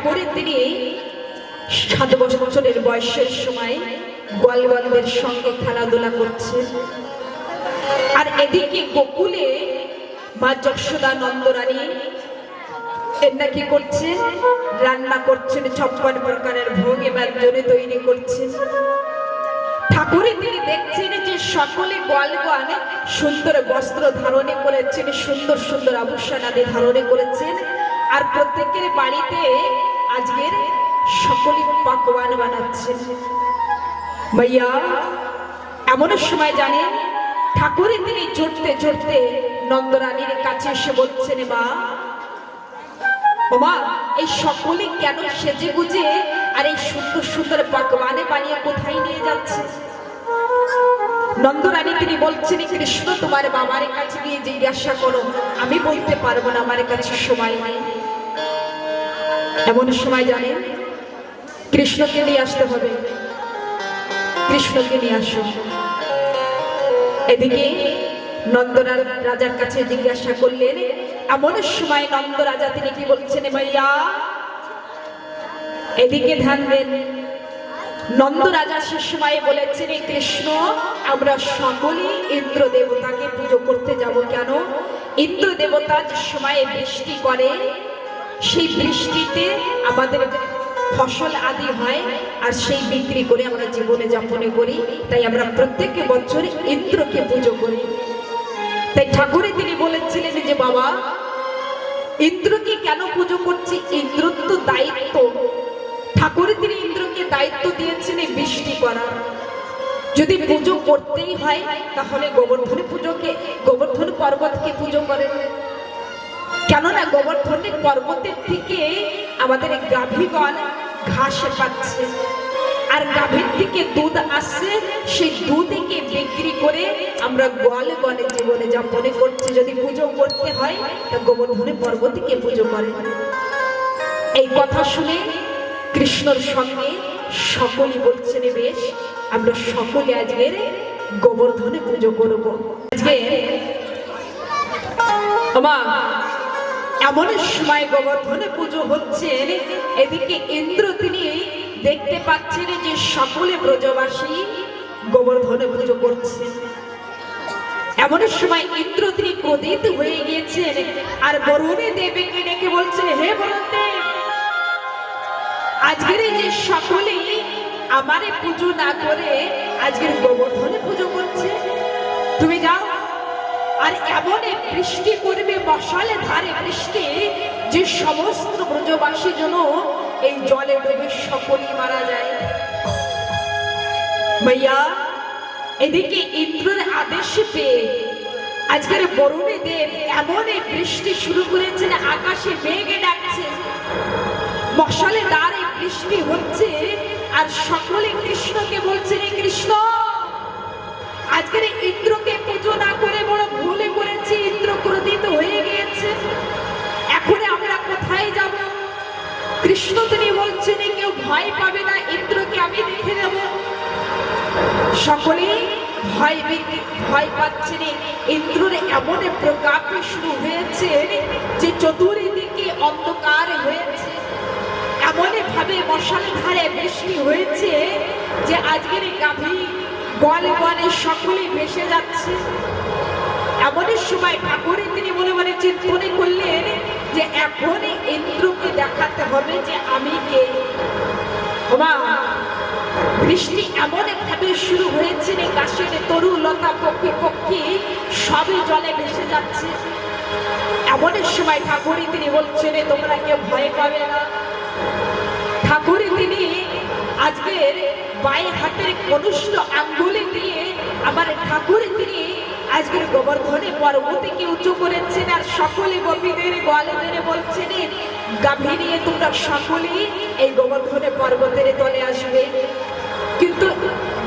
ঠাকুরের তিনি সাত বছরের বয়সের সময় গোয়ালবালদের সঙ্গে খেলাধুলা করছেন আর এদিকে গোকুলে মা যশোদা নন্দরানী এরা কি করছেন রান্না করছেন, ছপ্পান প্রকারের ভোগ এবার জন্য তৈরি করছেন ঠাকুরের তিনি দেখছেন যে সকলে গোয়ালগণ সুন্দর বস্ত্র ধারণে করেছেন, সুন্দর সুন্দর আদি ধারণে করেছেন। আর প্রত্যেকের বাড়িতে আজকের সকলে পাকওয়ান বানাচ্ছেন। ভাইয়া, এমন সময় জানেন ঠাকুরের তিনি চড়তে চড়তে নন্দরানীর কাছে এসে বলছেন মা ওমা এই সকলে কেন সেজে গুজে আর এই সুন্দর সুন্দর পাকওয়ানে বানিয়ে কোথায় নিয়ে যাচ্ছে? নন্দরানী তিনি বলছেন কৃষ্ণ, তোমার বাবার কাছে গিয়ে জিজ্ঞাসা করো। আমি বলতে পারব না, আমার কাছে সময় নেই। এমন সময় জানেন, কৃষ্ণকে নিয়ে আসতে হবে। কৃষ্ণকে নিয়ে আসো। এদিকে নন্দরাজ রাজার কাছে জিজ্ঞাসা করলেন, এমন সময় নন্দ রাজা তিনি কি বলছেন ভাইয়া এদিকে ধ্যান দেন। নন্দ রাজা সে সময় বলেছেন কৃষ্ণ, আমরা সকলেই ইন্দ্র দেবতাকে পুজো করতে যাব কেন? ইন্দ্র দেবতা যে সময়ে বৃষ্টি করে সেই বৃষ্টিতে আমাদের ফসল আদি হয় আর সেই বিক্রি করে আমরা জীবনে যাপনে করি, তাই আমরা প্রত্যেক বছর ইন্দ্রকে পুজো করি। তাই ঠাকুরে তিনি বলেছিলেন যে, বাবা, ইন্দ্রকে কেন পুজো করছি? ইন্দ্র তো দায়িত্ব। ঠাকুরে তিনি ইন্দ্রকে দায়িত্ব দিয়েছেন এই বৃষ্টি করা যদি পুজো করতেই হয়, তাহলে গোবর্ধন পুজোকে, গোবর্ধন পর্বতকে পুজো করেন। কেননা গোবর্ধনের পর্বতের থেকে আমাদের গাভীগণ ঘাস পাচ্ছে। আর গাভীর থেকে দুধ আসছে, সেই দুধকে বিক্রি করে আমরা গোয়ালে গনে জীবনে যাপনে করছি, যদি পুজো করতে হয়, তা গোবর্ধনের পর্বতকে পুজো করে। এই কথা শুনে কৃষ্ণর সঙ্গে সকলে বলছেন, বেশ, আমরা সকলে আজকের গোবর্ধনে পুজো করব। আজকে মা এমন সময় গোবর্ধনে পুজো হচ্ছে, এদিকে ইন্দ্র তিনি দেখতে পাচ্ছেন যে সকলে ব্রজবাসী গোবর্ধনে পুজো করছে। এমন সময় ইন্দ্র তিনি ক্রোধিত হয়ে গিয়েছেন আর বরুণে দেবীকে ডেকে বলছে হে বরুণ দেব আজকের যে সকলেই আমারে পুজো না করে আজকের গোবর্ধনে পুজো করছে। তুমি যাও আর এমন বৃষ্টি করবে মশালে ধারে বৃষ্টি, যে সমস্ত ব্রজবাসী যেন এই জলে ডুবে সকলেই মারা যায়। ভাইয়া এদিকে ইন্দ্রের আদেশ পেয়ে আজকের বরুণে দেব এমন বৃষ্টি শুরু করেছেন, আকাশে মেঘে ডাকছে। মশালে দ্বারে বৃষ্টি হচ্ছে আর সকলে কৃষ্ণকে বলছে রে কৃষ্ণ, আজকের ইন্দ্রকে কৃষ্ণ তিনি বলছেন কেউ ভয় পাবে না, ইন্দ্রকে আমি দেখে নেব। সকলে ভয় ভয় পাচ্ছেন। ইন্দ্রের এমন প্রকাপ শুরু হয়েছে যে চতুর্দিকে অন্ধকার হয়েছে। এমন ভাবে মশাল ধারে বৃষ্টি হয়েছে যে আজকের গাভী গলে গলে সকলে ভেসে যাচ্ছে। এমন সময় ঠাকুরে তিনি মনে মনে চিন্তনে করলেন যে এখন ইন্দ্রকে দেখাতে হবে যে আমি কে। ওমা, বৃষ্টি এমন ভাবে শুরু হয়েছে রে গাছের তরু লতা পক্ষী পক্ষী সবই জলে ভেসে যাচ্ছে। এমন সময় ঠাকুরই তিনি বলছেন তোমরা কেউ ভয় পাবে না। ঠাকুর তিনি আজকের বাই হাতের কনিষ্ঠ আঙ্গুলি দিয়ে আমার ঠাকুর তিনি আজকের গোবর্ধনে পর্বতকে উঁচু করেছেন আর সকলে গোপীদের গোয়ালেদের বলছেন গাভী নিয়ে তোমরা সকলেই এই গোবর্ধনে পর্বতের তলে আসবে। কিন্তু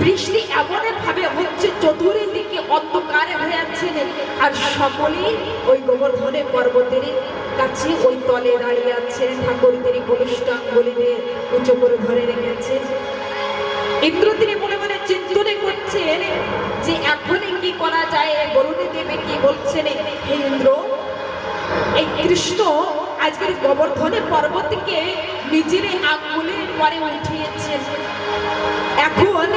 বৃষ্টি এমন ভাবে হচ্ছে চতুরের চতুর্দিকে অন্ধকার হয়ে আছেন আর সকলেই ওই গোবর্ধনে পর্বতের কাছে ওই তলে দাঁড়িয়ে আছেন। ঠাকুর তিনি কনিষ্ঠ আঙ্গুলিতে উঁচু করে ধরে রেখেছে ইন্দ্র তিনি চিন্তনে করছেন যে এখনই কি করা যায়? বরুণী দেবী কি বলছেন ইন্দ্র? এই কৃষ্ণ আজকের গোবর্ধনে পর্বতকে নিজের আঙ্গুলের পরে উঠিয়েছেন। এখন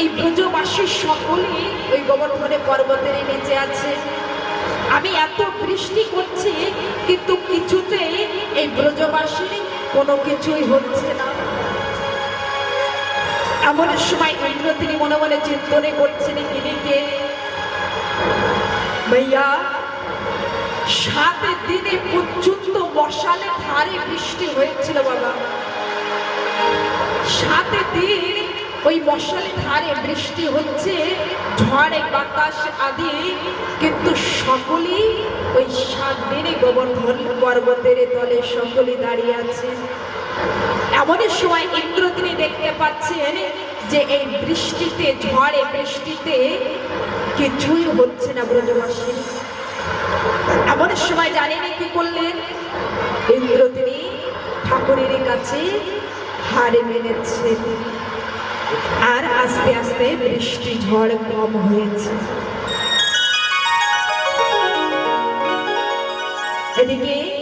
এই ব্রজবাসীর সকলে ওই গোবর্ধনে পর্বতের নিচে আছে। আমি এত বৃষ্টি করছি, কিন্তু কিছুতেই এই ব্রজবাসীর কোনো কিছুই হচ্ছে না। এমন সময় ইন্দ্র তিনি মনে মনে চিন্তনে করছেন ইনিকে ভাইয়া, সাত দিনে পর্যন্ত মশালে ধারে বৃষ্টি হয়েছিল বাবা। সাত দিন ওই মশালে ধারে বৃষ্টি হচ্ছে, ঝড়ে বাতাস আদি, কিন্তু সকলেই ওই সাত দিনে গোবর্ধন পর্বতের তলে সকলে দাঁড়িয়ে আছে। এমন সময় ইন্দ্র তিনি দেখতে পাচ্ছেন যে এই বৃষ্টিতে, ঝড়ে বৃষ্টিতে কিছুই হচ্ছে না ব্রজবাসী। এমন সময় জানেন কি করলেন? ইন্দ্র তিনি ঠাকুরের কাছে হারে মেনেছেন আর আস্তে আস্তে বৃষ্টি, ঝড় কম হয়েছে। এদিকে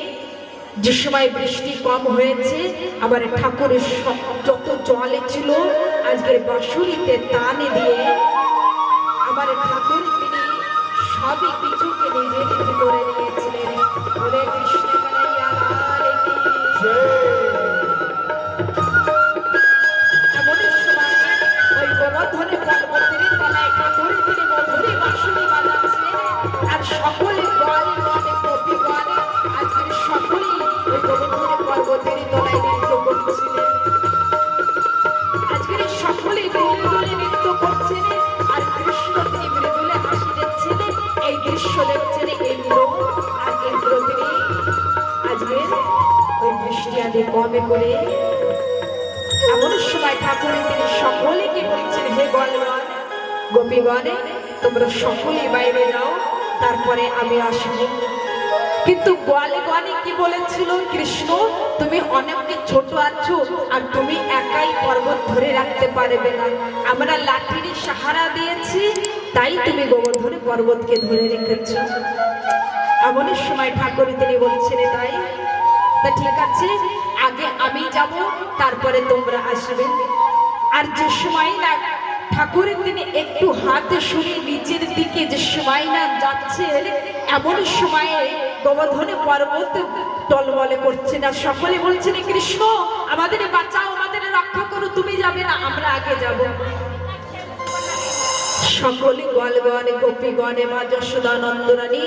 যে সময় বৃষ্টি কম হয়েছে আবার ঠাকুরের যত জলে ছিল, আজকের বাঁশুরিতে তানে দিয়ে আবার ঠাকুর তিনি সবই কিছুকে নিজের করে নিয়েছিলেন। কৃষ্ণ আদি কমে করে। এমন সময় ঠাকুরের তিনি সকলেকে বলছেন, হে গণগণ গোপীগণে তোমরা সকলে বাইরে যাও, তারপরে আমি আসব। কিন্তু গোয়ালে গণে কি বলেছিল, কৃষ্ণ? তুমি অনেককে ছোট আছো আর তুমি একাই পর্বত ধরে রাখতে পারবে না। আমরা লাঠির সাহারা দিয়েছি, তাই তুমি গোবর্ধনে পর্বতকে ধরে রেখেছ। এমন সময় ঠাকুর তিনি বলছেন, তাই? তা ঠিক আছে আগে আমি যাব, তারপরে তোমরা আসবে। আর যে সময় না, ঠাকুরের তিনি একটু হাতে সরিয়ে নিচের দিকে যে সময় না যাচ্ছেন এমন সময়ে গোবর্ধনে পর্বত টলমলে করছে না। সকলে বলছেন কৃষ্ণ, আমাদের বাঁচাও, আমাদের রক্ষা করো, তুমি যাবে না, আমরা আগে যাব। সকলে গলগণে গোপীগণে, মা যশোদা, নন্দরানী,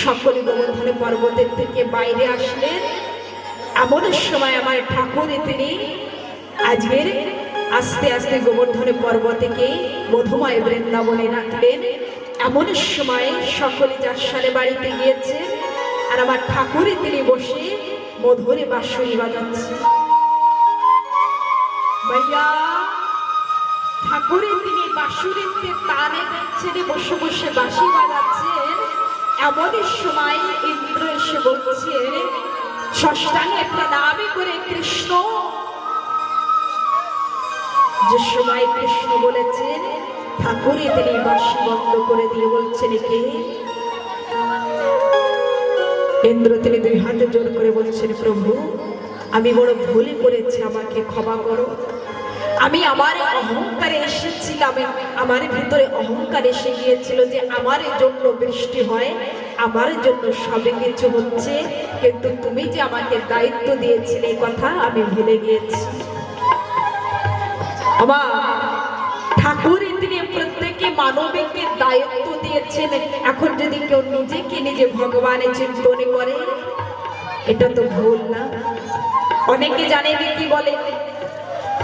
সকলে গোবর্ধনে পর্বতের থেকে বাইরে আসলেন। এমন সময় আমার ঠাকুর তিনি আজকের আস্তে আস্তে গোবর্ধনে পর্বতকে মধুময় বৃন্দাবনে রাখলেন এমন সময় সকলে যার সালে বাড়িতে গিয়েছে, আর আমার ঠাকুরে তিনি বসে মধুরে বাঁশুরি বাজাচ্ছে ভাইয়া ঠাকুরের তিনি বাঁশুরিতে তানে ছেড়ে বসে বসে বাঁশি বাজাচ্ছেন। এমন সময় ইন্দ্র এসে বলছে ষষ্ঠাঙ্গে প্রণামে করে কৃষ্ণ। যে সময় কৃষ্ণ বলেছেন, ঠাকুরে তিনি বাঁশি বন্ধ করে দিয়ে বলছেন কে? ইন্দ্র তিনি দুই হাতে জোর করে বলছেন, প্রভু, আমি বড় ভুল করেছি, আমাকে ক্ষমা করো। আমি আমার অহংকারে এসেছিলাম, আমার ভিতরে অহংকার এসে গিয়েছিল যে আমার জন্য বৃষ্টি হয় আমার জন্য সবে কিছু হচ্ছে, কিন্তু তুমি যে আমাকে দায়িত্ব দিয়েছিলে এই কথা আমি ভুলে গিয়েছি। আমার ঠাকুর তিনি প্রত্যেকে মানবীকে দায়িত্ব দিয়েছেন। এখন যদি কেউ নিজেকে নিজে ভগবানের চিন্তনে করে, এটা তো ভুল না। অনেকে জানে কি বলে?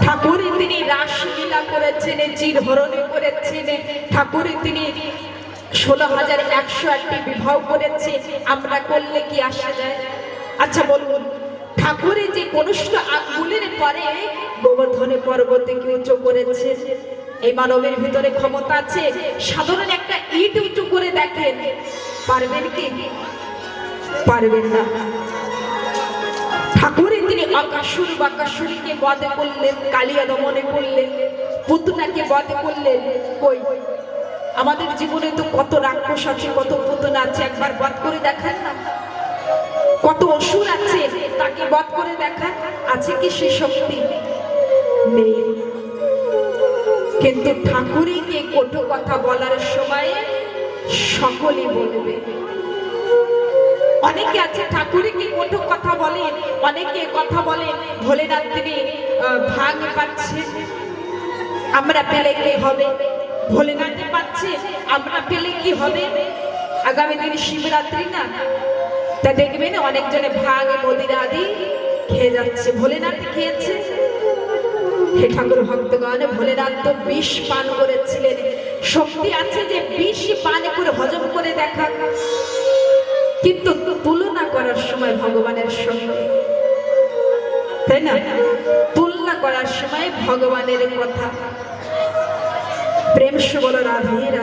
ঠাকুর তিনি রাসলীলা করেছেন, চিরহরণে করেছেন। ঠাকুর তিনি ষোলো হাজার একশো একটি বিবাহ করেছে আমরা করলে কি আসা যায়? আচ্ছা বলুন, ঠাকুরের যে কনিষ্ঠ আঙ্গুলের পরে গোবর্ধনে পর্বতকে উঁচু করেছে? এই মানবের ভিতরে ক্ষমতা আছে? সাধারণ একটা ইট উঁচু করে দেখেন। পারবেন কি? পারবেন না। ঠাকুরে তিনি অকাশুর বাকাশুরীকে বধ করলেন কালিয়া দমনে করলেন পুতনাকে বধ করলেন। কই? আমাদের জীবনে তো কত রাক্ষস আছে, কত পুতনা আছে, একবার বধ করে দেখান না। কত অসুর আছে, তাকে বধ করে দেখান, আছে কি সে শক্তি? নেই। কিন্তু ঠাকুরকে কঠো কথা বলার সময় সকলে বলবে। অনেকে আছে ঠাকুরকে কটু কথা বলেন, অনেকে কথা বলেন, ভোলেনাথ তিনি ভাগ পাচ্ছে। আমরা পেলে কি হবে? ভোলেনাথ পাচ্ছে, আমরা পেলে কি হবে? আগামী দিন শিবরাত্রি না? তা দেখবেন অনেকজনে ভাগ মদিরা আদি খেয়ে যাচ্ছে। ভোলেনাথ খেয়েছে? হে ঠাকুর ভক্তগণ, ভোলেনাথ তো বিষ পান করেছিলেন। শক্তি আছে যে বিষ পান করে হজম করে দেখা কিন্তু তুলনা করার সময় ভগবানের সঙ্গে। তাই না? তুলনা করার সময় ভগবানের কথা। prêmio chegou na Navira,